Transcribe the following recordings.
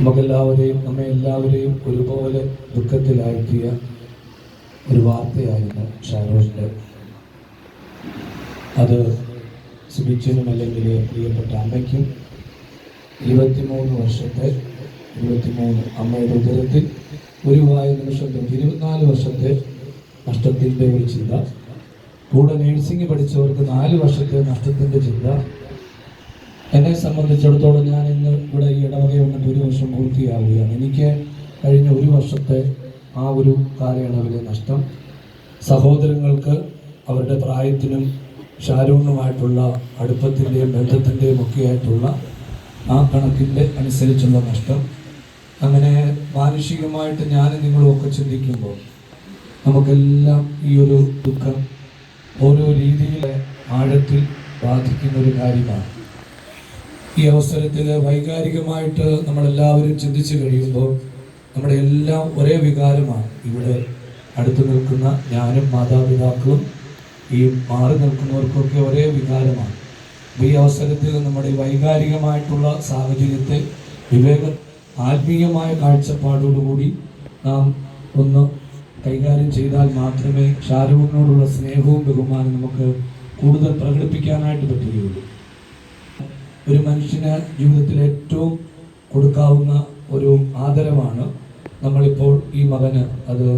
നമുക്കെല്ലാവരെയും നമ്മെ എല്ലാവരെയും ഒരുപോലെ ദുഃഖത്തിലാഴ്ത്തിയ ഒരു വാർത്തയായിരുന്നു ഷാരോഷിന്റെ. അത് സുബിച്ചനും അല്ലെങ്കിൽ പ്രിയപ്പെട്ട അമ്മയ്ക്കും ഇരുപത്തിമൂന്ന് വർഷത്തെ ഇരുപത്തിമൂന്ന് അമ്മയുടെ ഉദരത്തിൽ ഒരു വായ നിമിഷത്തെ ഇരുപത്തിനാല് വർഷത്തെ നഷ്ടത്തിന്റെ ഒരു ചിന്ത. കൂടെ നേഴ്സിംഗ് പഠിച്ചവർക്ക് നാല് വർഷത്തെ നഷ്ടത്തിന്റെ ചിന്ത. എന്നെ സംബന്ധിച്ചിടത്തോളം ഞാൻ ഇന്ന് ഇവിടെ ഈ ഇടവക വന്നിട്ട് ഒരു വർഷം പൂർത്തിയാവുകയാണ്. എനിക്ക് കഴിഞ്ഞ ഒരു വർഷത്തെ ആ ഒരു കാലയളവിലെ നഷ്ടം സഹോദരങ്ങൾക്ക് അവരുടെ പ്രായത്തിനും ഷാരൂണുമായിട്ടുള്ള അടുപ്പത്തിന്റെയും ബന്ധത്തിന്റെയും ഒക്കെ ആയിട്ടുള്ള ആ കണക്കിന്റെ അനുസരിച്ചുള്ള നഷ്ടം. അങ്ങനെ മാനുഷികമായിട്ട് ഞാൻ നിങ്ങളുമൊക്കെ ചിന്തിക്കുമ്പോൾ നമുക്കെല്ലാം ഈ ഒരു ദുഃഖം ഓരോ രീതിയിലെ ആഴത്തിൽ ബാധിക്കുന്ന ഒരു കാര്യമാണ്. ഈ അവസരത്തിൽ വൈകാരികമായിട്ട് നമ്മളെല്ലാവരും ചിന്തിച്ചു കഴിയുമ്പോൾ നമ്മുടെ എല്ലാം ഒരേ വികാരമാണ്. ഇവിടെ അടുത്തു നിൽക്കുന്ന ഞാനും മാതാപിതാക്കളും ഈ മാറി നിൽക്കുന്നവർക്കൊക്കെ ഒരേ വികാരമാണ്. ഈ അവസരത്തിൽ നമ്മുടെ വൈകാരികമായിട്ടുള്ള സാഹചര്യത്തെ വിവേക ആത്മീയമായ കാഴ്ചപ്പാടോടുകൂടി നാം ഒന്ന് കൈകാര്യം ചെയ്താൽ മാത്രമേ ഷാരൂഖിനോടുള്ള സ്നേഹവും ബഹുമാനം നമുക്ക് കൂടുതൽ പ്രകടിപ്പിക്കാനായിട്ട് പറ്റുകയുള്ളൂ. ഒരു മനുഷ്യന് ജീവിതത്തിൽ ഏറ്റവും കൊടുക്കാവുന്ന ഒരു ആദരവാണ് നമ്മളിപ്പോൾ ഈ മകന്. അത്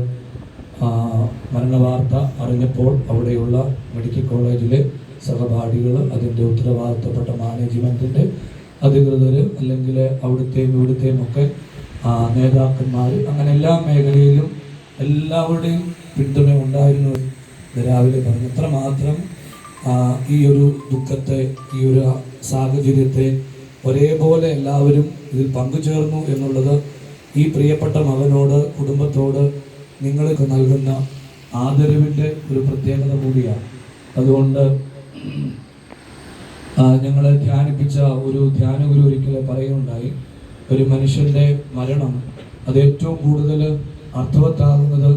മരണവാർത്ത അറിഞ്ഞപ്പോൾ അവിടെയുള്ള മെഡിക്കൽ കോളേജിലെ സഹപാഠികൾ അതിന്റെ ഉത്തരവാദിത്തപ്പെട്ട മാനേജ്മെന്റിന്റെ അധികൃതർ അല്ലെങ്കിൽ അവിടുത്തെയും ഇവിടുത്തെയും ഒക്കെ നേതാക്കന്മാർ അങ്ങനെ എല്ലാ മേഖലയിലും എല്ലാവരുടെയും പിന്തുണ ഉണ്ടായിരുന്നു രാവിലെ പറഞ്ഞു. അത്രമാത്രം ഈ ഒരു ദുഃഖത്തെ ഈ ഒരു സാഹചര്യത്തെ ഒരേപോലെ എല്ലാവരും ഇതിൽ പങ്കുചേർന്നു എന്നുള്ളത് ഈ പ്രിയപ്പെട്ട മകനോട് കുടുംബത്തോട് നിങ്ങൾക്ക് നൽകുന്ന ആദരവിന്റെ ഒരു പ്രത്യേകത കൂടിയാണ്. അതുകൊണ്ട് ഞങ്ങളെ ധ്യാനിപ്പിച്ച ഒരു ധ്യാന ഗുരു ഒരിക്കലും പറയുകയുണ്ടായി. ഒരു മനുഷ്യന്റെ മരണം അത് ഏറ്റവും കൂടുതൽ അർത്ഥവത്താകുന്നത്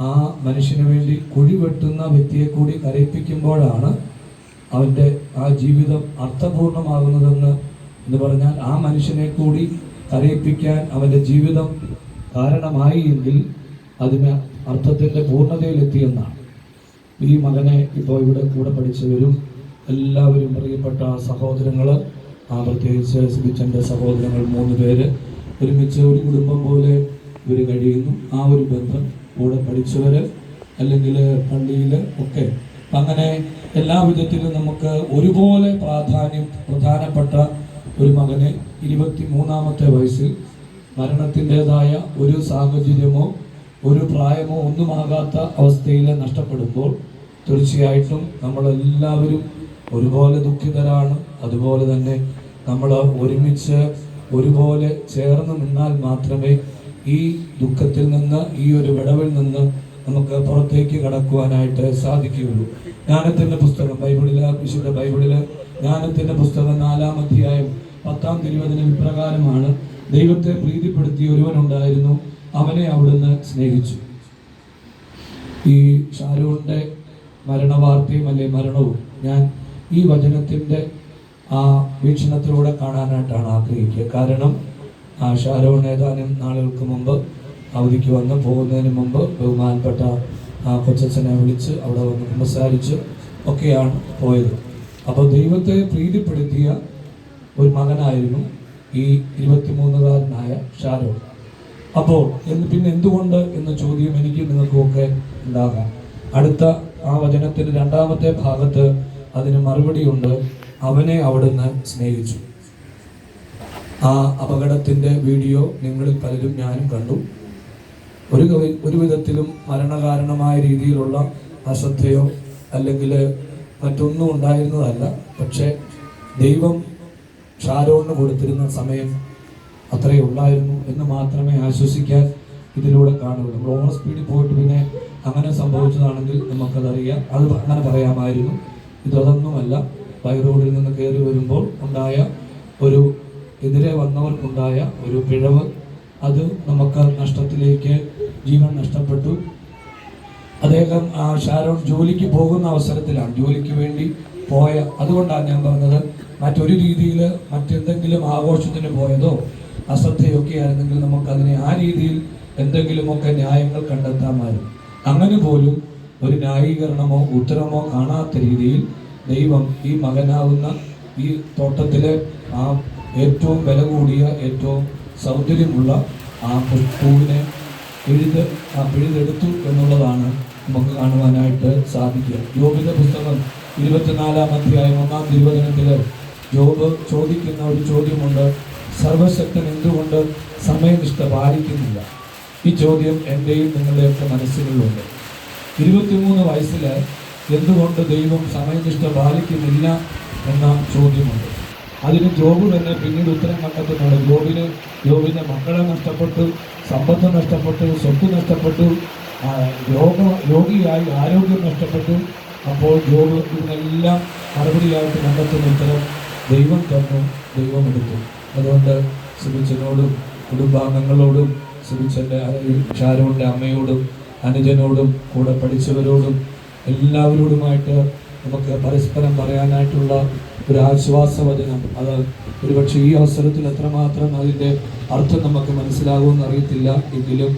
ആ മനുഷ്യന് വേണ്ടി കുഴി വെട്ടുന്ന വ്യക്തിയെ കൂടി കരയിപ്പിക്കുമ്പോഴാണ് അവന്റെ ആ ജീവിതം അർത്ഥപൂർണമാകുന്നതെന്ന് എന്ന് പറഞ്ഞാൽ ആ മനുഷ്യനെ കൂടി കരയിപ്പിക്കാൻ അവന്റെ ജീവിതം കാരണമായി എങ്കിൽ അതിന് അർത്ഥത്തിന്റെ പൂർണതയിലെത്തിയെന്നാണ്. ഈ മകനെ ഇപ്പോൾ ഇവിടെ കൂടെ പഠിച്ചവരും എല്ലാവരും പ്രിയപ്പെട്ട സഹോദരങ്ങൾ ആ പ്രത്യേകിച്ച് സിബിച്ചന്റെ സഹോദരങ്ങൾ മൂന്ന് പേര് ഒരുമിച്ച് ഒരു കുടുംബം പോലെ ഇവർ കഴിയുന്നു. ആ ഒരു ബന്ധം കൂടെ പഠിച്ചവർ അല്ലെങ്കിൽ പള്ളിയിൽ ഒക്കെ അങ്ങനെ എല്ലാ വിധത്തിലും നമുക്ക് ഒരുപോലെ പ്രാധാന്യം പ്രധാനപ്പെട്ട ഒരു മകന് ഇരുപത്തി മൂന്നാമത്തെ വയസ്സിൽ മരണത്തിന്റെതായ ഒരു സാഹചര്യമോ ഒരു പ്രായമോ ഒന്നുമാകാത്ത അവസ്ഥയിൽ നഷ്ടപ്പെടുമ്പോൾ തീർച്ചയായിട്ടും നമ്മളെല്ലാവരും ഒരുപോലെ ദുഃഖിതരാണ്. അതുപോലെ തന്നെ നമ്മൾ ഒരുമിച്ച് ഒരുപോലെ ചേർന്ന് നിന്നാൽ മാത്രമേ ഈ ദുഃഖത്തിൽ നിന്ന് ഈ ഒരു വിടവിൽ നിന്ന് നമുക്ക് പുറത്തേക്ക് കടക്കുവാനായിട്ട് സാധിക്കുകയുള്ളൂ. ജ്ഞാനത്തിന്റെ പുസ്തകം ബൈബിളിൽ വിശുദ്ധ ബൈബിളിൽ ജ്ഞാനത്തിന്റെ പുസ്തകം നാലാം അധ്യായം പത്താം തിരുവചനം ഇപ്രകാരമാണ്. ദൈവത്തെ പ്രീതിപ്പെടുത്തിയ ഒരുവനുണ്ടായിരുന്നു. അവനെ അവിടുന്ന് സ്നേഹിച്ചു. ഈ ഷാരൂണിന്റെ മരണവാർത്തയും അല്ലെ മരണവും ഞാൻ ഈ വചനത്തിന്റെ ആ വീക്ഷണത്തിലൂടെ കാണാനായിട്ടാണ് ആഗ്രഹിക്കുക. കാരണം ആ ഷാരോൺ ഏതാനും നാളുകൾക്ക് മുമ്പ് അവധിക്ക് വന്ന്. പോകുന്നതിന് മുമ്പ് ബഹുമാനപ്പെട്ട കൊച്ചച്ഛനെ വിളിച്ച് അവിടെ വന്ന് സംസാരിച്ച് ഒക്കെയാണ് പോയത്. അപ്പോൾ ദൈവത്തെ പ്രീതിപ്പെടുത്തിയ ഒരു മകനായിരുന്നു ഈ ഇരുപത്തിമൂന്നുകാരനായ ഷാരോൺ. അപ്പോൾ എന്ന് പിന്നെ എന്തുകൊണ്ട് എന്ന ചോദ്യം എനിക്ക് നിങ്ങൾക്കുമൊക്കെ ഉണ്ടാകാം. അടുത്ത ആ വചനത്തിന്റെ രണ്ടാമത്തെ ഭാഗത്ത് അതിന് മറുപടിയുണ്ട് അവനെ അവിടുന്ന് സ്നേഹിച്ചു. ആ അപകടത്തിന്റെ വീഡിയോ നിങ്ങളിൽ പലരും ഞാനും കണ്ടു. ഒരു ഒരു വിധത്തിലും മരണകാരണമായ രീതിയിലുള്ള അശ്രദ്ധയോ അല്ലെങ്കിൽ മറ്റൊന്നും ഉണ്ടായിരുന്നതല്ല. പക്ഷേ ദൈവം ഷാരോണിന് കൊടുത്തിരുന്ന സമയം അത്രയേ ഉള്ളായിരുന്നു എന്ന് മാത്രമേ ആശ്വസിക്കാൻ ഇതിലൂടെ കാണുള്ളൂ നമ്മൾ ഓവർ സ്പീഡിൽ പോയിട്ട് പിന്നെ അങ്ങനെ സംഭവിച്ചതാണെങ്കിൽ നമുക്കതറിയാം. അത് അങ്ങനെ പറയാമായിരുന്നു. ഇതൊന്നുമല്ല വൈറോഡിൽ നിന്ന് കയറി വരുമ്പോൾ ഉണ്ടായ ഒരു എതിരെ വന്നവർക്കുണ്ടായ ഒരു പിഴവ് അത് നമുക്ക് നഷ്ടത്തിലേക്ക് ജീവൻ നഷ്ടപ്പെട്ടു. അദ്ദേഹം ആ ഷാരോൺ ജോലിക്ക് പോകുന്ന അവസരത്തിലാണ് ജോലിക്ക് വേണ്ടി പോയ അതുകൊണ്ടാണ് ഞാൻ പറഞ്ഞത് മറ്റൊരു രീതിയിൽ മറ്റെന്തെങ്കിലും ആഘോഷത്തിന് പോയതോ അശ്രദ്ധയൊക്കെ ആയിരുന്നെങ്കിൽ നമുക്കതിനെ ആ രീതിയിൽ എന്തെങ്കിലുമൊക്കെ ന്യായങ്ങൾ കണ്ടെത്താമായിരുന്നു. അങ്ങനെ പോലും ഒരു ന്യായീകരണമോ ഉത്തരമോ കാണാത്ത രീതിയിൽ ദൈവം ഈ മകനാവുന്ന ഈ തോട്ടത്തിലെ ആ ഏറ്റവും വില കൂടിയ ഏറ്റവും സൗന്ദര്യമുള്ള ആ പൂവിനെ പിഴുത് ആ പിഴുതെടുത്തു എന്നുള്ളതാണ് നമുക്ക് കാണുവാനായിട്ട് സാധിക്കുക. യോബിന്റെ പുസ്തകം ഇരുപത്തിനാലാം അധ്യായം ഒന്നാം തിരുവചനത്തിൽ ജോബ് ചോദിക്കുന്ന ഒരു ചോദ്യമുണ്ട്. സർവശക്തൻ എന്തുകൊണ്ട് സമയനിഷ്ഠ പാലിക്കുന്നില്ല? ഈ ചോദ്യം എന്റെയും നിങ്ങളുടെയൊക്കെ മനസ്സിലുണ്ട്. ഇരുപത്തിമൂന്ന് വയസ്സിൽ എന്തുകൊണ്ട് ദൈവം സമയനിഷ്ഠ പാലിക്കുന്നില്ല എന്ന ചോദ്യമുണ്ട്. അതിന് ജോബ് തന്നെ പിന്നീട് ഉത്തരം കണ്ടെത്തുന്നുണ്ട് ജോബിന് ജോബിന്റെ മക്കളെ നഷ്ടപ്പെട്ടു സമ്പത്ത് നഷ്ടപ്പെട്ടു സ്വത്ത് നഷ്ടപ്പെട്ടു രോഗ രോഗിയായി ആരോഗ്യം നഷ്ടപ്പെട്ടു. അപ്പോൾ ജോബ് ഇതിനെല്ലാം മറുപടിയായിട്ട് കണ്ടെത്തുന്ന ഉത്തരം ദൈവം തന്നു ദൈവം എടുത്തു. അതുകൊണ്ട് സുബിച്ചനോടും കുടുംബാംഗങ്ങളോടും സുബിച്ചന്റെ ഷാരൂണിന്റെ അമ്മയോടും അനുജനോടും കൂടെ പഠിച്ചവരോടും എല്ലാവരോടുമായിട്ട് നമുക്ക് പരസ്പരം പറയാനായിട്ടുള്ള ഒരു ആശ്വാസവചനം. അത് ഒരുപക്ഷെ ഈ അവസരത്തിൽ എത്രമാത്രം അതിന്റെ അർത്ഥം നമുക്ക് മനസ്സിലാകുമെന്ന് അറിയത്തില്ല. എങ്കിലും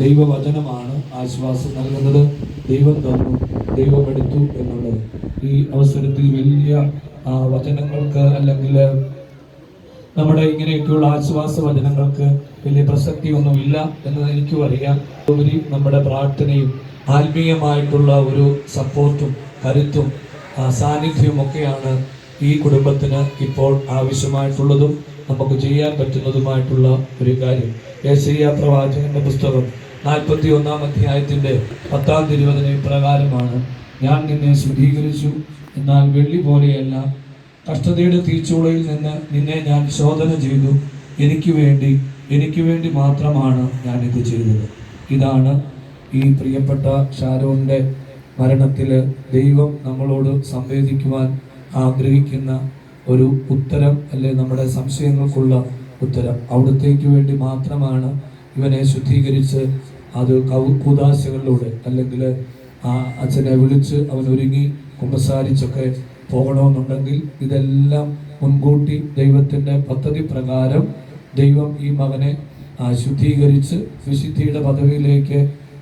ദൈവവചനമാണ് ആശ്വാസം നൽകുന്നത്. ദൈവം തന്നു ദൈവം എടുത്തു എന്നുള്ളത്. ഈ അവസരത്തിൽ വലിയ വചനങ്ങൾക്ക് അല്ലെങ്കിൽ നമ്മുടെ ഇങ്ങനെയൊക്കെയുള്ള ആശ്വാസ വചനങ്ങൾക്ക് വലിയ പ്രസക്തിയൊന്നുമില്ല എന്നത് എനിക്കും അറിയാം. ഉപരി നമ്മുടെ പ്രാർത്ഥനയും ആത്മീയമായിട്ടുള്ള ഒരു സപ്പോർട്ടും കരുത്തും ആ, സാന്നിധ്യവും ഒക്കെയാണ് ഈ കുടുംബത്തിന് ഇപ്പോൾ ആവശ്യമായിട്ടുള്ളതും നമുക്ക് ചെയ്യാൻ പറ്റുന്നതുമായിട്ടുള്ള ഒരു കാര്യം. ഏശയ്യ പ്രവാചകന്റെ പുസ്തകം നാൽപ്പത്തി ഒന്നാം അധ്യായത്തിന്റെ പത്താം തിരുവചന പ്രകാരമാണ് ഞാൻ നിന്നെ ശുദ്ധീകരിച്ചു എന്നാൽ വെള്ളി പോലെയല്ല. കഷ്ടതയുടെ തീച്ചുളയിൽ നിന്ന് നിന്നെ ഞാൻ ശോധന ചെയ്തു. എനിക്ക് വേണ്ടി എനിക്ക് വേണ്ടി മാത്രമാണ് ഞാൻ ഇത് ചെയ്തത്. ഇതാണ് ഈ പ്രിയപ്പെട്ട ഷാരോണിന്റെ മരണത്തിൽ ദൈവം നമ്മളോട് സംവേദിക്കുവാൻ ആഗ്രഹിക്കുന്ന ഒരു ഉത്തരം അല്ലെ നമ്മുടെ സംശയങ്ങൾക്കുള്ള ഉത്തരം. അവിടത്തേക്ക് വേണ്ടി മാത്രമാണ് ഇവനെ ശുദ്ധീകരിച്ച് അത് കൗ അല്ലെങ്കിൽ ആ അച്ഛനെ വിളിച്ച് അവൻ ഒരുങ്ങി കുമ്പസാരിച്ചൊക്കെ പോകണമെന്നുണ്ടെങ്കിൽ ഇതെല്ലാം മുൻകൂട്ടി ദൈവത്തിന്റെ പദ്ധതി പ്രകാരം ദൈവം ഈ മകനെ ശുദ്ധീകരിച്ച് വിശുദ്ധിയുടെ പദവിയിലേക്ക്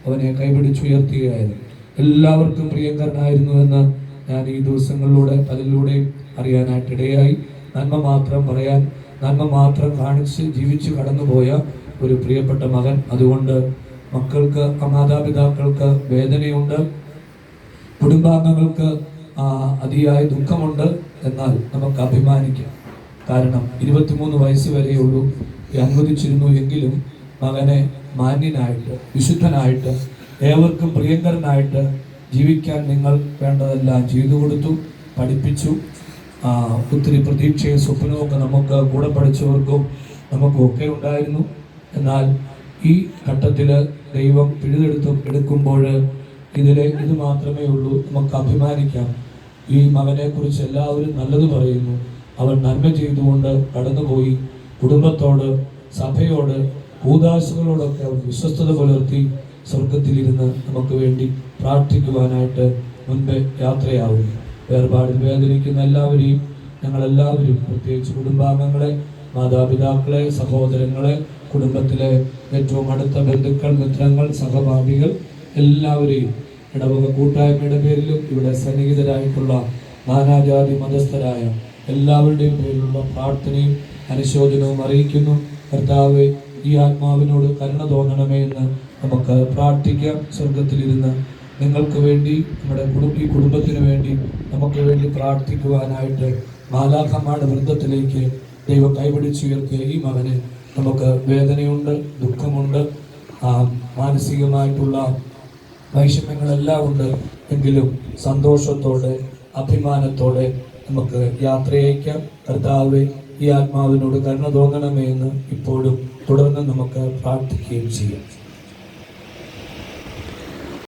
അവനെ കൈപിടിച്ചുയർത്തുകയായിരുന്നു. എല്ലാവർക്കും പ്രിയങ്കരനായിരുന്നു എന്ന് ഞാൻ ഈ ദിവസങ്ങളിലൂടെ അതിലൂടെ അറിയാനായിട്ടിടയായി. നന്മ മാത്രം പറയാൻ നന്മ മാത്രം കാണിച്ച് ജീവിച്ചു കടന്നുപോയ ഒരു പ്രിയപ്പെട്ട മകൻ. അതുകൊണ്ട് മക്കൾക്ക് മാതാപിതാക്കൾക്ക് വേദനയുണ്ട്. കുടുംബാംഗങ്ങൾക്ക് അതിയായ ദുഃഖമുണ്ട്. എന്നാൽ നമുക്ക് അഭിമാനിക്കാം. കാരണം ഇരുപത്തിമൂന്ന് വയസ്സ് വരെയുള്ളൂ അനുവദിച്ചിരുന്നു എങ്കിലും മകനെ മാന്യനായിട്ട് വിശുദ്ധനായിട്ട് ഏവർക്കും പ്രിയങ്കരനായിട്ട് ജീവിക്കാൻ നിങ്ങൾ വേണ്ടതെല്ലാം ചെയ്തു കൊടുത്തു പഠിപ്പിച്ചു. ഒത്തിരി പ്രതീക്ഷയും സ്വപ്നവും നമുക്ക് കൂടെ പഠിച്ചവർക്കും നമുക്കും ഒക്കെ ഉണ്ടായിരുന്നു. എന്നാൽ ഈ ഘട്ടത്തിൽ ദൈവം പിഴുതെടുത്തും എടുക്കുമ്പോൾ ഇതിലെ ഇത് മാത്രമേ ഉള്ളൂ. നമുക്ക് അഭിമാനിക്കാം. ഈ മകനെ കുറിച്ച് എല്ലാവരും നല്ലത് പറയുന്നു. അവൻ നന്മ ചെയ്തുകൊണ്ട് കടന്നുപോയി. കുടുംബത്തോട് സഭയോട് കൂതാശകളോടൊക്കെ അവൻ വിശ്വസ്തത പുലർത്തി. സ്വർഗത്തിലിരുന്ന് നമുക്ക് വേണ്ടി പ്രാർത്ഥിക്കുവാനായിട്ട് മുൻപേ യാത്രയാവുക വേർപാടിൽ വേദനിക്കുന്ന എല്ലാവരെയും ഞങ്ങളെല്ലാവരും പ്രത്യേകിച്ച് കുടുംബാംഗങ്ങളെ മാതാപിതാക്കളെ സഹോദരങ്ങളെ കുടുംബത്തിലെ ഏറ്റവും അടുത്ത ബന്ധുക്കൾ മിത്രങ്ങൾ സഹപാഠികൾ എല്ലാവരെയും ഇടവക കൂട്ടായ്മയുടെ പേരിലും ഇവിടെ സന്നിഹിതരായിട്ടുള്ള നാനാജാതി മതസ്ഥരായ എല്ലാവരുടെയും പേരിലുള്ള പ്രാർത്ഥനയും അനുശോചനവും അറിയിക്കുന്നു. കർത്താവ് ഈ ആത്മാവിനോട് കരുണ തോന്നണമേ എന്ന് നമുക്ക് പ്രാർത്ഥിക്കാം. സ്വർഗത്തിലിരുന്ന് നിങ്ങൾക്ക് വേണ്ടി നമ്മുടെ കുടുംബ ഈ കുടുംബത്തിന് വേണ്ടി നമുക്ക് വേണ്ടി പ്രാർത്ഥിക്കുവാനായിട്ട് മാലാഖമാരുടെ വൃന്ദത്തിലേക്ക് ദൈവം കൈപിടിച്ചുയർത്തിയ ഈ മകന് നമുക്ക് വേദനയുണ്ട് ദുഃഖമുണ്ട് മാനസികമായിട്ടുള്ള വൈഷമ്യങ്ങളെല്ലാം ഉണ്ട്. എങ്കിലും സന്തോഷത്തോടെ അഭിമാനത്തോടെ നമുക്ക് യാത്രയയക്കാം കർത്താവെ ഈ ആത്മാവിനോട് കരുണ തോന്നണമേ എന്ന് ഇപ്പോഴും തുടർന്ന് നമുക്ക് പ്രാർത്ഥിക്കുകയും ചെയ്യാം.